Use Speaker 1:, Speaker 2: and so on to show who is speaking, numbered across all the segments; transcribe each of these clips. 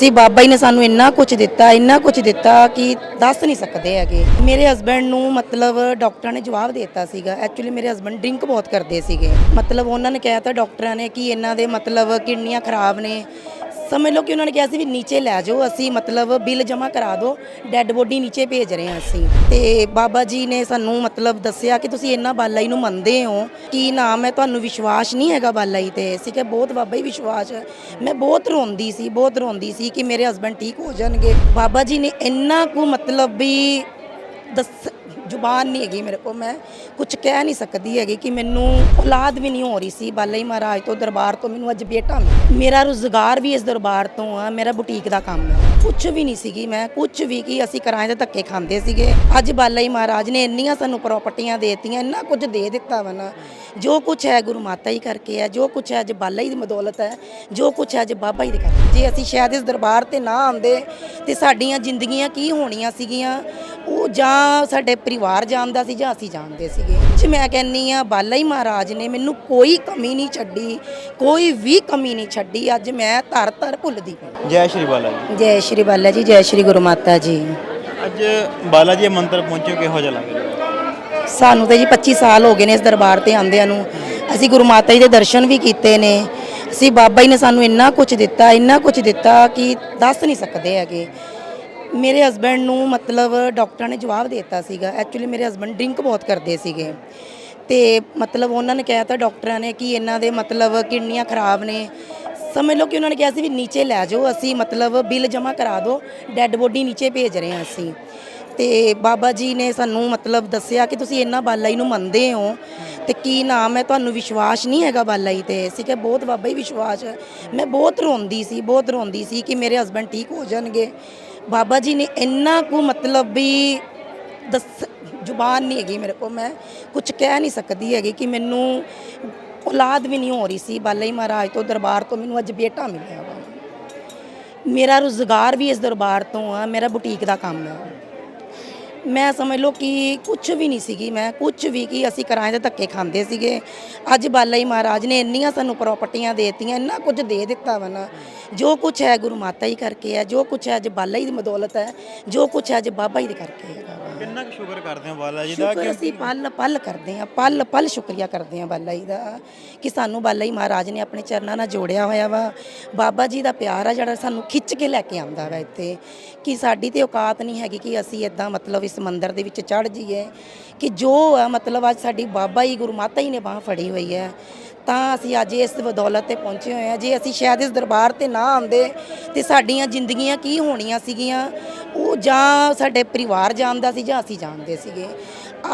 Speaker 1: ਅਸੀਂ ਬਾਬਾ ਜੀ ਨੇ ਸਾਨੂੰ ਇੰਨਾ ਕੁਝ ਦਿੱਤਾ, ਇੰਨਾ ਕੁਝ ਦਿੱਤਾ ਕਿ ਦੱਸ ਨਹੀਂ ਸਕਦੇ ਹੈਗੇ। ਮੇਰੇ ਹਸਬੰਡ ਨੂੰ ਮਤਲਬ ਡਾਕਟਰਾਂ ਨੇ ਜਵਾਬ ਦੇ ਦਿੱਤਾ ਸੀਗਾ। ਐਕਚੁਅਲੀ ਮੇਰੇ ਹਸਬੰਡ ਡਰਿੰਕ ਬਹੁਤ ਕਰਦੇ ਸੀਗੇ। ਮਤਲਬ ਉਹਨਾਂ ਨੇ ਕਿਹਾ ਤਾਂ ਡਾਕਟਰਾਂ ਨੇ ਕਿ ਇਹਨਾਂ ਦੇ ਮਤਲਬ ਕਿਡਨੀਆਂ ਖਰਾਬ ਨੇ। ਸਮਝ ਲਓ ਕਿ ਉਹਨਾਂ ਨੇ ਕਿਹਾ ਸੀ ਵੀ ਨੀਚੇ ਲੈ ਜਾਓ, ਅਸੀਂ ਮਤਲਬ ਬਿੱਲ ਜਮ੍ਹਾਂ ਕਰਾ ਦਿਓ, ਡੈੱਡ ਬੋਡੀ ਨੀਚੇ ਭੇਜ ਰਹੇ ਹਾਂ ਅਸੀਂ। ਤੇ ਬਾਬਾ ਜੀ ਨੇ ਸਾਨੂੰ ਮਤਲਬ ਦੱਸਿਆ ਕਿ ਤੁਸੀਂ ਇੰਨਾ ਬਾਲਾਈ ਨੂੰ ਮੰਨਦੇ ਹੋ ਕਿ ਨਾਮ ਹੈ ਤੁਹਾਨੂੰ ਵਿਸ਼ਵਾਸ ਨਹੀਂ ਹੈਗਾ ਬਾਲਾਈ ਤੇ। ਅਸੀਂ ਕਿ ਬਹੁਤ ਬਾਬਾ ਹੀ ਵਿਸ਼ਵਾਸ ਹੈ। ਮੈਂ ਬਹੁਤ ਰੋਂਦੀ ਸੀ, ਬਹੁਤ ਰੋਂਦੀ ਸੀ ਕਿ ਮੇਰੇ ਹਸਬੰਡ ਠੀਕ ਹੋ ਜਾਣਗੇ। ਬਾਬਾ ਜੀ ਨੇ ਇੰਨਾ ਕੁ ਮਤਲਬ ਵੀ ਦੱਸ ਜ਼ੁਬਾਨ ਨਹੀਂ ਹੈਗੀ ਮੇਰੇ ਕੋਲ, ਮੈਂ ਕੁਝ ਕਹਿ ਨਹੀਂ ਸਕਦੀ ਹੈਗੀ ਕਿ ਮੈਨੂੰ ਔਲਾਦ ਵੀ ਨਹੀਂ ਹੋ ਰਹੀ ਸੀ ਬਾਲਾ ਜੀ ਮਹਾਰਾਜ ਤੋਂ, ਦਰਬਾਰ ਤੋਂ, ਮੈਨੂੰ ਅੱਜ ਬੇਟਾ ਮਿਲਿਆ। ਮੇਰਾ ਰੁਜ਼ਗਾਰ ਵੀ ਇਸ ਦਰਬਾਰ ਤੋਂ ਆ, ਮੇਰਾ ਬੁਟੀਕ ਦਾ ਕੰਮ ਹੈ ਕੁਝ ਵੀ ਨਹੀਂ ਸੀਗੀ ਮੈਂ ਕੁਝ ਵੀ ਕੀ ਅਸੀਂ ਕਿਰਾਏ ਦੇ ਧੱਕੇ ਖਾਂਦੇ ਸੀਗੇ। ਅੱਜ ਬਾਲਾ ਜੀ ਮਹਾਰਾਜ ਨੇ ਇੰਨੀਆਂ ਸਾਨੂੰ ਪ੍ਰਾਪਰਟੀਆਂ ਦੇਤੀਆਂ, ਇੰਨਾ ਕੁਝ ਦੇ ਦਿੱਤਾ ਵਾ ਨਾ। ਜੋ ਕੁਝ ਹੈ ਗੁਰੂ ਮਾਤਾ ਹੀ ਕਰਕੇ ਹੈ, ਜੋ ਕੁਝ ਹੈ ਅੱਜ ਬਾਲਾ ਜੀ ਦੀ ਬਦੌਲਤ ਹੈ, ਜੋ ਕੁਝ ਹੈ ਅੱਜ ਬਾਬਾ ਜੀ ਦੇ ਕਰਕੇ। ਜੇ ਅਸੀਂ ਸ਼ਾਇਦ ਇਸ ਦਰਬਾਰ ਤੇ ਨਾ ਆਉਂਦੇ ਤੇ ਸਾਡੀਆਂ ਜ਼ਿੰਦਗੀਆਂ ਕੀ ਹੋਣੀਆਂ ਸੀਗੀਆਂ ਉਹ ਜਾਂ ਸਾਡੇ ਪਰਿਵਾਰ ਜਾਣਦਾ ਸੀ ਜਾਂ ਅਸੀਂ ਜਾਣਦੇ ਸੀਗੇ। ਜੀ ਮੈਂ ਕਹਿੰਨੀ ਆ ਬਾਲਾ ਹੀ ਮਹਾਰਾਜ ਨੇ ਮੈਨੂੰ ਕੋਈ ਕਮੀ ਨਹੀਂ ਛੱਡੀ ਕੋਈ ਵੀ ਕਮੀ ਨਹੀਂ ਛੱਡੀ ਅੱਜ ਮੈਂ ਧਰ ਧਰ ਭੁੱਲਦੀ ਪਈ।
Speaker 2: ਜੈ ਸ਼੍ਰੀ ਬਾਲਾ ਜੀ।
Speaker 1: ਜੈ ਸ਼੍ਰੀ ਬਾਲਾ ਜੀ ਜੈ ਸ਼੍ਰੀ ਗੁਰੂ ਮਾਤਾ ਜੀ।
Speaker 2: ਅੱਜ ਬਾਲਾ ਜੀ ਦੇ ਮੰਤਰ ਪਹੁੰਚੇ ਕਿਹੋ ਜਿਹਾ ਲੱਗ ਰਿਹਾ?
Speaker 1: ਸਾਨੂੰ ਤਾਂ ਜੀ 25 ਸਾਲ ਹੋ ਗਏ ਨੇ ਇਸ ਦਰਬਾਰ ਤੇ ਆਂਦਿਆਂ ਨੂੰ। ਅਸੀਂ ਗੁਰੂ ਮਾਤਾ ਜੀ ਦੇ ਦਰਸ਼ਨ ਵੀ ਕੀਤੇ ਨੇ। ਅਸੀਂ ਬਾਬਾ ਜੀ ਨੇ ਸਾਨੂੰ ਇੰਨਾ ਕੁਝ ਦਿੱਤਾ ਇੰਨਾ ਕੁਝ ਦਿੱਤਾ ਕਿ ਦੱਸ ਨਹੀਂ ਸਕਦੇ ਹੈਗੇ। ਮੇਰੇ ਹਸਬੰਡ ਨੂੰ ਮਤਲਬ ਡਾਕਟਰਾਂ ਨੇ ਜਵਾਬ ਦੇ ਦਿੱਤਾ ਸੀਗਾ। ਐਕਚੁਅਲੀ ਮੇਰੇ ਹਸਬੰਡ ਡਰਿੰਕ ਬਹੁਤ ਕਰਦੇ ਸੀਗੇ। ਤੇ ਮਤਲਬ ਉਹਨਾਂ ਨੇ ਕਿਹਾ ਤਾਂ ਡਾਕਟਰਾਂ ਨੇ ਕਿ ਇਹਨਾਂ ਦੇ ਮਤਲਬ ਕਿਡਨੀਆਂ ਖਰਾਬ ਨੇ। ਸਮਝ ਲਓ ਕਿ ਉਹਨਾਂ ਨੇ ਕਿਹਾ ਸੀ ਵੀ ਨੀਚੇ ਲੈ ਜਾਓ, ਅਸੀਂ ਮਤਲਬ ਬਿੱਲ ਜਮ੍ਹਾਂ ਕਰਾ ਦਿਓ ਡੈੱਡ ਬੋਡੀ ਨੀਚੇ ਭੇਜ ਰਹੇ ਹਾਂ ਅਸੀਂ। ਤੇ ਬਾਬਾ ਜੀ ਨੇ ਸਾਨੂੰ ਮਤਲਬ ਦੱਸਿਆ ਕਿ ਤੁਸੀਂ ਇੰਨਾ ਬਾਲਾਈ ਨੂੰ ਮੰਨਦੇ ਹੋ, ਤੇ ਕੀ ਨਾਮ ਹੈ? ਤੁਹਾਨੂੰ ਵਿਸ਼ਵਾਸ ਨਹੀਂ ਹੈਗਾ ਬਾਲਾਈ ਤੇ? ਅਸੀਂ ਕਿ ਬਹੁਤ ਬਾਬਾ ਹੀ ਵਿਸ਼ਵਾਸ ਹੈ। ਮੈਂ ਬਹੁਤ ਰੋਂਦੀ ਸੀ, ਬਹੁਤ ਰੋਂਦੀ ਸੀ ਕਿ ਮੇਰੇ ਹਸਬੰਡ ਠੀਕ ਹੋ ਜਾਣਗੇ। ਬਾਬਾ ਜੀ ਨੇ ਇੰਨਾ ਕੁ ਮਤਲਬ ਵੀ ਦੱਸ, ਜ਼ੁਬਾਨ ਨਹੀਂ ਹੈਗੀ ਮੇਰੇ ਕੋਲ, ਮੈਂ ਕੁਝ ਕਹਿ ਨਹੀਂ ਸਕਦੀ ਹੈਗੀ ਕਿ ਮੈਨੂੰ ਔਲਾਦ ਵੀ ਨਹੀਂ ਹੋ ਰਹੀ ਸੀ ਬਾਲਾ ਜੀ ਮਹਾਰਾਜ ਤੋਂ, ਦਰਬਾਰ ਤੋਂ, ਮੈਨੂੰ ਅੱਜ ਬੇਟਾ ਮਿਲਿਆ ਵਾ। ਮੇਰਾ ਰੁਜ਼ਗਾਰ ਵੀ ਇਸ ਦਰਬਾਰ ਤੋਂ ਆ, ਮੇਰਾ ਬੁਟੀਕ ਦਾ ਕੰਮ ਹੈ ਮੈਂ ਸਮਝ ਲਓ ਕਿ ਕੁਝ ਵੀ ਨਹੀਂ ਸੀਗੀ ਮੈਂ ਕੁਝ ਵੀ ਕਿ ਅਸੀਂ ਕਿਰਾਏ ਦੇ ਧੱਕੇ ਖਾਂਦੇ ਸੀਗੇ। ਅੱਜ ਬਾਲਾ ਜੀ ਮਹਾਰਾਜ ਨੇ ਇੰਨੀਆਂ ਸਾਨੂੰ ਪ੍ਰਾਪਰਟੀਆਂ ਦੇਤੀਆਂ, ਇੰਨਾ ਕੁਝ ਦੇ ਦਿੱਤਾ ਵਾ ਨਾ। ਜੋ ਕੁਝ ਹੈ ਗੁਰੂ ਮਾਤਾ ਹੀ ਕਰਕੇ ਹੈ ਜੋ ਕੁਝ ਹੈ ਅੱਜ ਬਾਲਾ ਜੀ ਦੀ ਬਦੌਲਤ ਹੈ ਜੋ ਕੁਝ ਹੈ ਅੱਜ ਬਾਬਾ ਜੀ ਦੇ ਕਰਕੇ ਵਾ
Speaker 2: ਕਿੰਨਾ ਕੁ ਸ਼ੁਕਰ ਕਰਦੇ ਹਾਂ ਬਾਲਾ ਜੀ ਦਾ
Speaker 1: ਸ਼ੁਕਰ ਅਸੀਂ ਪਲ ਪਲ ਕਰਦੇ ਹਾਂ ਪਲ ਪਲ ਸ਼ੁਕਰੀਆ ਕਰਦੇ ਹਾਂ ਬਾਲਾ ਜੀ ਦਾ ਕਿ ਸਾਨੂੰ ਬਾਲਾ ਜੀ ਮਹਾਰਾਜ ਨੇ ਆਪਣੇ ਚਰਨਾਂ ਨਾਲ ਜੋੜਿਆ ਹੋਇਆ ਵਾ। ਬਾਬਾ ਜੀ ਦਾ ਪਿਆਰ ਆ ਜਿਹੜਾ ਸਾਨੂੰ ਖਿੱਚ ਕੇ ਲੈ ਕੇ ਆਉਂਦਾ ਵਾ ਇੱਥੇ ਕਿ ਸਾਡੀ ਤੇ ਔਕਾਤ ਨਹੀਂ ਹੈਗੀ ਕਿ ਅਸੀਂ ਇਦਾਂ ਮਤਲਬ ਇਸ ਮੰਦਿਰ ਦੇ ਵਿੱਚ ਚੜ ਜਾਈਏ ਕਿ ਜੋ ਆ ਮਤਲਬ ਅੱਜ ਸਾਡੀ ਬਾਬਾ ਜੀ ਗੁਰੂ ਮਾਤਾ ਜੀ ਨੇ ਬਾਹ ਫੜੀ ਹੋਈ ਹੈ ਤਾਂ ਅਸੀਂ ਅੱਜ ਇਸ ਬਦੌਲਤ ਤੇ ਪਹੁੰਚੇ ਹੋਏ ਹਾਂ। ਜੇ ਅਸੀਂ ਸ਼ਾਇਦ ਇਸ ਦਰਬਾਰ ਤੇ ਨਾ ਆਉਂਦੇ ਤੇ ਸਾਡੀਆਂ ਜ਼ਿੰਦਗੀਆਂ ਕੀ ਹੋਣੀਆਂ ਸੀਗੀਆਂ? ਉਹ ਜਾਂ ਸਾਡੇ ਪਰਿਵਾਰ ਜਾਣਦਾ ਸੀ ਜਾਂ ਅਸੀਂ ਜਾਣਦੇ ਸੀਗੇ।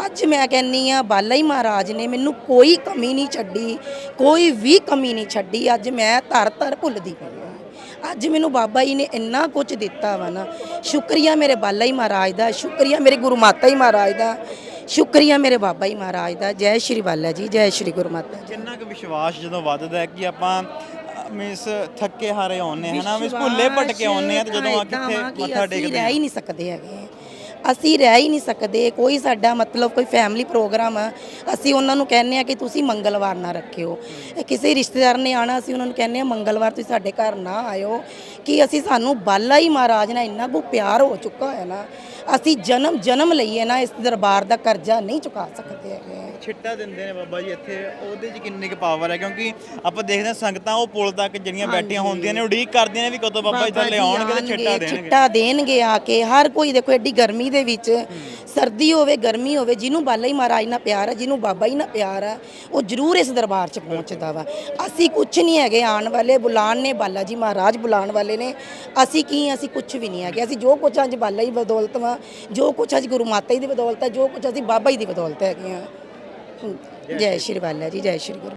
Speaker 1: ਅੱਜ ਮੈਂ ਕਹਿੰਨੀ ਆ ਬਾਲਾ ਹੀ ਮਹਾਰਾਜ ਨੇ ਮੈਨੂੰ ਕੋਈ ਕਮੀ ਨਹੀਂ ਛੱਡੀ, ਕੋਈ ਵੀ ਕਮੀ ਨਹੀਂ ਛੱਡੀ। ਅੱਜ ਮੈਂ ਧਰ ਧਰ ਭੁੱਲਦੀ ਪਈ ਹਾਂ। ਅੱਜ ਮੈਨੂੰ ਬਾਬਾ ਜੀ ਨੇ ਇੰਨਾ ਕੁਝ ਦਿੱਤਾ ਵਾ ਨਾ। ਸ਼ੁਕਰੀਆ ਮੇਰੇ ਬਾਲਾ ਹੀ ਮਹਾਰਾਜ ਦਾ, ਸ਼ੁਕਰੀਆ ਮੇਰੇ ਗੁਰੂ ਮਾਤਾ ਹੀ ਮਹਾਰਾਜ ਦਾ, ਸ਼ੁਕਰੀਆ ਮੇਰੇ ਬਾਬਾ ਹੀ ਮਹਾਰਾਜ ਦਾ। ਜੈ ਸ਼੍ਰੀ ਬਾਲਾ ਜੀ, ਜੈ ਸ਼੍ਰੀ ਗੁਰੂ ਮਾਤਾ ਜੀ।
Speaker 2: ਕੁ ਵਿਸ਼ਵਾਸ ਜਦੋਂ ਵੱਧਦਾ ਹੈ ਕਿ ਆਪਾਂ ਮਿਸ ਥੱਕੇ ਹਾਰੇ ਆਉਂਦੇ ਹਾਂ ਹਨਾ? ਮਿਸ ਭੁੱਲੇ ਭਟਕੇ ਆਉਂਦੇ ਆ ਤੇ ਜਦੋਂ ਆ ਕਿੱਥੇ ਮੱਥਾ ਟੇਕਦੇ
Speaker 1: ਰਹਿ ਹੀ ਨਹੀਂ ਸਕਦੇ ਹੈਗੇ। ਅਸੀਂ ਰਹਿ ਹੀ ਨਹੀਂ ਸਕਦੇ। ਕੋਈ ਸਾਡਾ ਮਤਲਬ ਕੋਈ ਫੈਮਿਲੀ ਪ੍ਰੋਗਰਾਮ ਆ ਅਸੀਂ ਉਹਨਾਂ ਨੂੰ ਕਹਿੰਨੇ ਆ ਕਿ ਤੁਸੀਂ ਮੰਗਲਵਾਰ ਨਾ ਰੱਖਿਓ। ਕਿਸੇ ਰਿਸ਼ਤੇਦਾਰ ਨੇ ਆਣਾ ਅਸੀਂ ਉਹਨਾਂ ਨੂੰ ਕਹਿੰਨੇ ਆ ਮੰਗਲਵਾਰ ਤੁਸੀਂ ਸਾਡੇ ਘਰ ਨਾ ਆਇਓ ਕਿ ਅਸੀਂ ਸਾਨੂੰ ਬਾਲਾ ਹੀ ਮਹਾਰਾਜ ਨਾਲ ਇੰਨਾ ਕੁ ਪਿਆਰ ਹੋ ਚੁੱਕਾ ਹੈ ਨਾ। ਅਸੀਂ ਜਨਮ ਜਨਮ ਲਈਏ ਨਾ ਇਸ ਦਰਬਾਰ ਦਾ ਕਰਜ਼ਾ ਨਹੀਂ ਚੁਕਾ ਸਕਦੇ ਹੈਗੇ।
Speaker 2: ਛਿੱਟਾ ਦਿੰਦੇ ਨੇ ਬਾਬਾ ਜੀ ਇੱਥੇ ਉਹਦੇ 'ਚ ਕਿੰਨੀ ਕੁ ਪਾਵਰ ਹੈ? ਕਿਉਂਕਿ ਆਪਾਂ ਦੇਖਦੇ ਹਾਂ ਸੰਗਤਾਂ ਉਹ ਪੁਲ ਤੱਕ ਜਿਹੜੀਆਂ ਬੈਠੀਆਂ ਹੁੰਦੀਆਂ ਨੇ ਉਡੀਕ ਕਰਦੀਆਂ ਨੇ ਵੀ ਕਦੋਂ ਬਾਬਾ ਜੀ ਥੱਲੇ ਆਉਣਗੇ ਤੇ ਛਿੱਟਾ ਦੇਣਗੇ।
Speaker 1: ਛਿੱਟਾ ਦੇਣਗੇ ਆ ਕੇ ਹਰ ਕੋਈ ਦੇਖੋ ਐਡੀ ਗਰਮੀ ਦੇ ਵਿੱਚ ਸਰਦੀ ਹੋਵੇ ਗਰਮੀ ਹੋਵੇ ਜਿਹਨੂੰ ਬਾਲਾ ਹੀ ਮਹਾਰਾਜ ਨਾਲ ਪਿਆਰ ਹੈ ਜਿਹਨੂੰ ਬਾਬਾ ਹੀ ਨਾਲ ਪਿਆਰ ਹੈ ਉਹ ਜ਼ਰੂਰ ਇਸ ਦਰਬਾਰ 'ਚ ਪਹੁੰਚਦਾ ਵਾ। ਅਸੀਂ ਕੁਝ ਨਹੀਂ ਹੈਗੇ ਆਉਣ ਵਾਲੇ ਬੁਲਾਣ ਨੇ ਬਾਲਾ ਜੀ ਮਹਾਰਾਜ ਬੁਲਾਣ ਵਾਲੇ ਨੇ। ਅਸੀਂ ਕੀ ਹਾਂ, ਅਸੀਂ ਕੁਝ ਵੀ ਨਹੀਂ ਹੈਗੇ। ਅਸੀਂ ਜੋ ਕੁਝ ਅੱਜ ਬਾਲਾ ਜੀ ਬਦੌਲਤ ਵਾ ਜੋ ਕੁਝ ਅੱਜ ਗੁਰੂ ਮਾਤਾ ਜੀ ਦੀ ਬਦੌਲਤ ਹੈ, ਜੋ ਕੁਝ ਅਸੀਂ ਬਾਬਾ ਜੀ ਦੀ ਬਦੌਲਤ ਹੈਗੇ ਆ ਜੈ ਸ਼੍ਰੀ ਬਾਲਾ ਜੀ, ਜੈ ਸ਼੍ਰੀ ਗੁਰੂ।